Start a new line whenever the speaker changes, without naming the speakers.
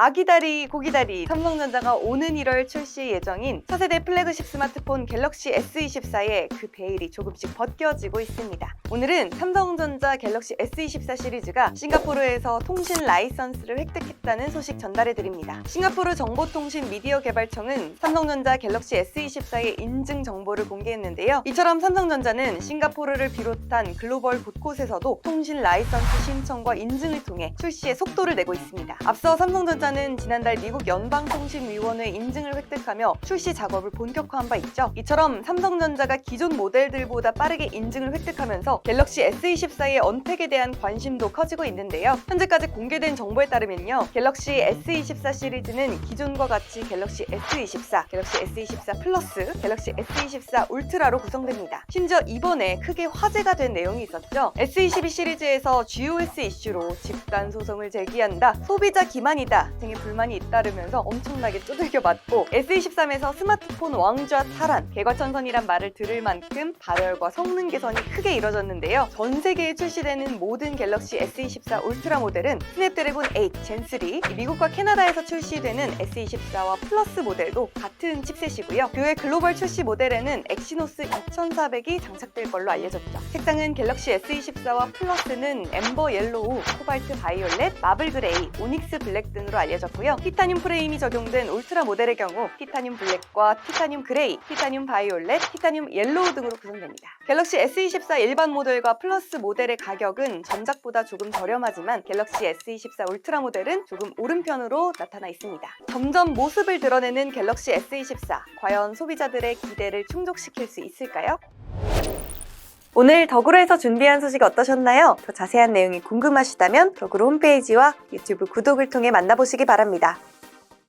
아기다리 고기다리 삼성전자가 오는 1월 출시 예정인 차세대 플래그십 스마트폰 갤럭시 S24의 그 베일이 조금씩 벗겨지고 있습니다. 오늘은 삼성전자 갤럭시 S24 시리즈가 싱가포르에서 통신 라이선스를 획득했다는 소식 전달해 드립니다. 싱가포르 정보통신 미디어 개발청은 삼성전자 갤럭시 S24의 인증 정보를 공개했는데요. 이처럼 삼성전자는 싱가포르를 비롯한 글로벌 곳곳에서도 통신 라이선스 신청과 인증을 통해 출시에 속도를 내고 있습니다. 앞서 삼성전자는 지난달 미국 연방통신위원회 인증을 획득하며 출시 작업을 본격화한 바 있죠. 이처럼 삼성전자가 기존 모델들보다 빠르게 인증을 획득하면서 갤럭시 S24의 언택에 대한 관심도 커지고 있는데요. 현재까지 공개된 정보에 따르면요. 갤럭시 S24 시리즈는 기존과 같이 갤럭시 S24, 갤럭시 S24 플러스, 갤럭시 S24 울트라로 구성됩니다. 심지어 이번에 크게 화제가 된 내용이 있었죠. S22 시리즈에서 GOS 이슈로 집단 소송을 제기한다, 소비자 기만이다 등의 불만이 잇따르면서 엄청나게 두들겨 맞고 S23에서 스마트폰 왕좌 탈환, 개과천선이란 말을 들을 만큼 발열과 성능 개선이 크게 이뤄졌는데 요. 전 세계에 출시되는 모든 갤럭시 S24 울트라 모델은 스냅드래곤 8 젠 3, 미국과 캐나다에서 출시되는 S24와 플러스 모델도 같은 칩셋이고요. 그외 글로벌 출시 모델에는 엑시노스 2400이 장착될 걸로 알려졌죠. 색상은 갤럭시 S24와 플러스는 엠버 옐로우, 코발트 바이올렛, 마블 그레이, 오닉스 블랙 등으로 알려졌고요. 티타늄 프레임이 적용된 울트라 모델의 경우 티타늄 블랙과 티타늄 그레이, 티타늄 바이올렛, 티타늄 옐로우 등으로 구성됩니다. 갤럭시 S24 일반 모델과 플러스 모델의 가격은 전작보다 조금 저렴하지만 갤럭시 S24 울트라 모델은 조금 오른편으로 나타나 있습니다. 점점 모습을 드러내는 갤럭시 S24. 과연 소비자들의 기대를 충족시킬 수 있을까요? 오늘 덕으로에서 준비한 소식 어떠셨나요? 더 자세한 내용이 궁금하시다면 덕으로 홈페이지와 유튜브 구독을 통해 만나보시기 바랍니다.